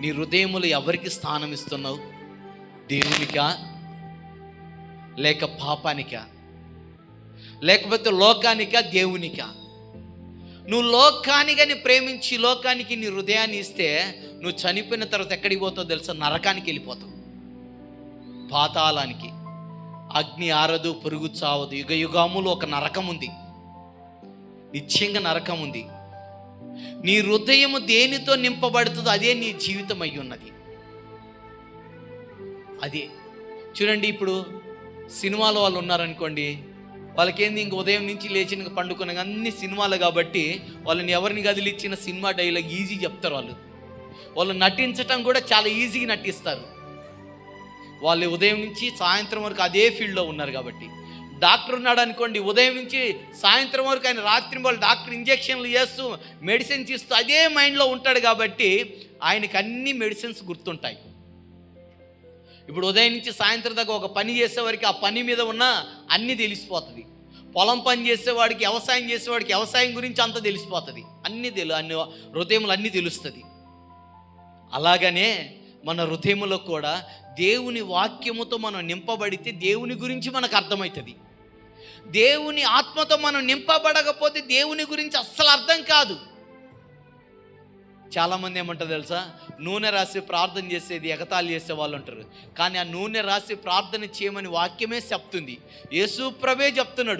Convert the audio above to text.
నీ హృదయములు ఎవరికి స్థానం ఇస్తున్నావు? దేవునికా? లేక పాపానికా? లేకపోతే లోకానికా? దేవునికా? నువ్వు లోకానికని ప్రేమించి లోకానికి నీ హృదయాన్ని ఇస్తే నువ్వు చనిపోయిన తర్వాత ఎక్కడికి పోతావు తెలుసా? నరకానికి వెళ్ళిపోతావు. పాతాళానికి. అగ్ని ఆరదు పురుగు చావదు. యుగ యుగములు ఒక నరకం ఉంది నిత్యంగా నరకం ఉంది నీ హృదయము దేనితో నింపబడుతుందో అదే నీ జీవితం అయి ఉన్నది. అదే. చూడండి ఇప్పుడు సినిమాలో వాళ్ళు ఉన్నారనుకోండి వాళ్ళకేంది ఇంక ఉదయం నుంచి లేచిన పండుకున్న అన్ని సినిమాలు కాబట్టి వాళ్ళని ఎవరిని కదిలిచ్చిన సినిమా డైలాగ్ ఈజీ చెప్తారు వాళ్ళు. వాళ్ళు నటించటం కూడా చాలా ఈజీగా నటిస్తారు. వాళ్ళు ఉదయం నుంచి సాయంత్రం వరకు అదే ఫీల్డ్లో ఉన్నారు కాబట్టి. డాక్టర్ ఉన్నాడు అనుకోండి ఉదయం నుంచి సాయంత్రం వరకు ఆయన రాత్రి వాళ్ళు డాక్టర్ ఇంజెక్షన్లు చేస్తూ మెడిసిన్స్ ఇస్తూ అదే మైండ్లో ఉంటాడు కాబట్టి ఆయనకి అన్ని మెడిసిన్స్ గుర్తుంటాయి. ఇప్పుడు ఉదయం నుంచి సాయంత్రం దాకా ఒక పని చేసేవారికి ఆ పని మీద ఉన్న అన్నీ తెలిసిపోతుంది. పొలం పని చేసేవాడికి వ్యవసాయం చేసేవాడికి వ్యవసాయం గురించి అంత తెలిసిపోతుంది. అన్నీ తెలు అన్ని హృదయములు అన్నీ తెలుస్తుంది. అలాగనే మన హృదయములో కూడా దేవుని వాక్యముతో మనం నింపబడితే దేవుని గురించి మనకు అర్థమవుతుంది. దేవుని ఆత్మతో మనం నింపబడకపోతే దేవుని గురించి అస్సలు అర్థం కాదు. చాలామంది ఏమంటారు తెలుసా? నూనె రాసి ప్రార్థన చేసేది ఎగతాళి చేసే వాళ్ళు ఉంటారు కానీ ఆ నూనె రాసి ప్రార్థన చేయమని వాక్యమే చెప్తుంది. యేసు ప్రభే చెప్తున్నాడు.